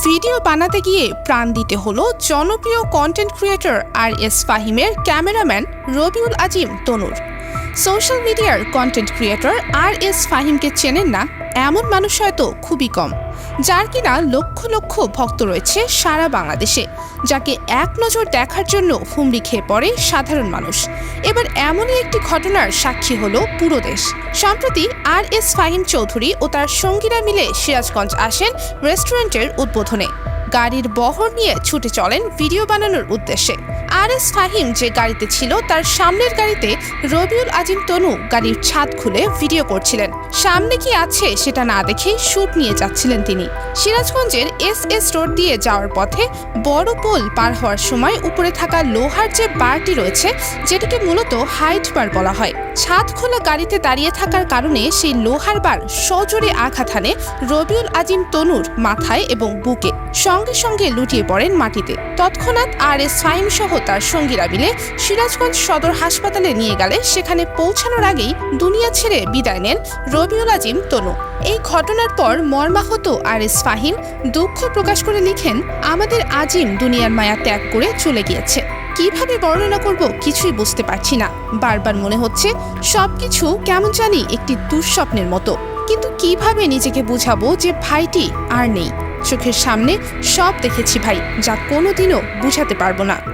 Video বানাতে গিয়ে প্রাণ দিতে হলো জনপ্রিয় কন্টেন্ট ক্রিয়েটর আর এস ফাহিমের ক্যামেরাম্যান রবিউল আজিম তনুর। সোশ্যাল মিডিয়ার কন্টেন্ট ক্রিয়েটর আর এস ফাহিমকে চেনেন না, এমন মানুষ হয়তো খুবই কম। যার কিনা লক্ষ লক্ষ ভক্ত রয়েছে সারা বাংলাদেশে, যাকে এক নজর দেখার জন্য হুমড়ি খেয়ে পড়ে সাধারণ মানুষ। এবার এমনই একটি ঘটনার সাক্ষী হলো পুরো দেশ। সম্প্রতি আর এস ফাহিম চৌধুরী ও তার সঙ্গীরা মিলে সিরাজগঞ্জ আসেন রেস্টুরেন্টের উদ্বোধনে। গাড়ির বহর নিয়ে ছুটে চলেন ভিডিও বানানোর উদ্দেশ্যে। আর এস ফাহিম যে গাড়িতে ছিল, তার সামনের গাড়িতে রবিউল আজিম তনু গাড়ির ছাদ খুলে ভিডিও করছিলেন। সামনে কি আছে সেটা না দেখে শুট নিয়ে যাচ্ছিলেন তিনি। সিরাজগঞ্জের এস এস রোড দিয়ে যাওয়ার পথে বড় পোল পার হওয়ার সময় উপরে থাকা লোহার যে বারটি রয়েছে, যেটিকে মূলত হাইট বার বলা হয়। ছাদ খোলা গাড়িতে দাঁড়িয়ে থাকার কারণে সেই লোহার বার সজোরে আঘাত হানে রবিউল আজিম তনুর মাথায় এবং বুকে। সঙ্গে সঙ্গে লুটিয়ে পড়েন মাটিতে। তৎক্ষণাৎ আর এস ফাহিম সহ তার সঙ্গীরা মিলে সিরাজগঞ্জ সদর হাসপাতালে নিয়ে গেলে সেখানে পৌঁছানোর আগেই দুনিয়া ছেড়ে বিদায় নেন রবিউল আজিম তনু। এই ঘটনার পর মর্মাহত আর এস ফাহিম দুঃখ প্রকাশ করে লিখেন, আমাদের আজিম দুনিয়ার মায়া ত্যাগ করে চলে গিয়েছে। কীভাবে বর্ণনা করব কিছুই বুঝতে পারছি না। বারবার মনে হচ্ছে সবকিছু কেমন জানি একটি দুঃস্বপ্নের মতো। কিন্তু কীভাবে নিজেকে বুঝাবো যে ভাইটি আর নেই? চোখের সামনে সব দেখেছি ভাই, যা কোনোদিনও বুঝাতে পারব না।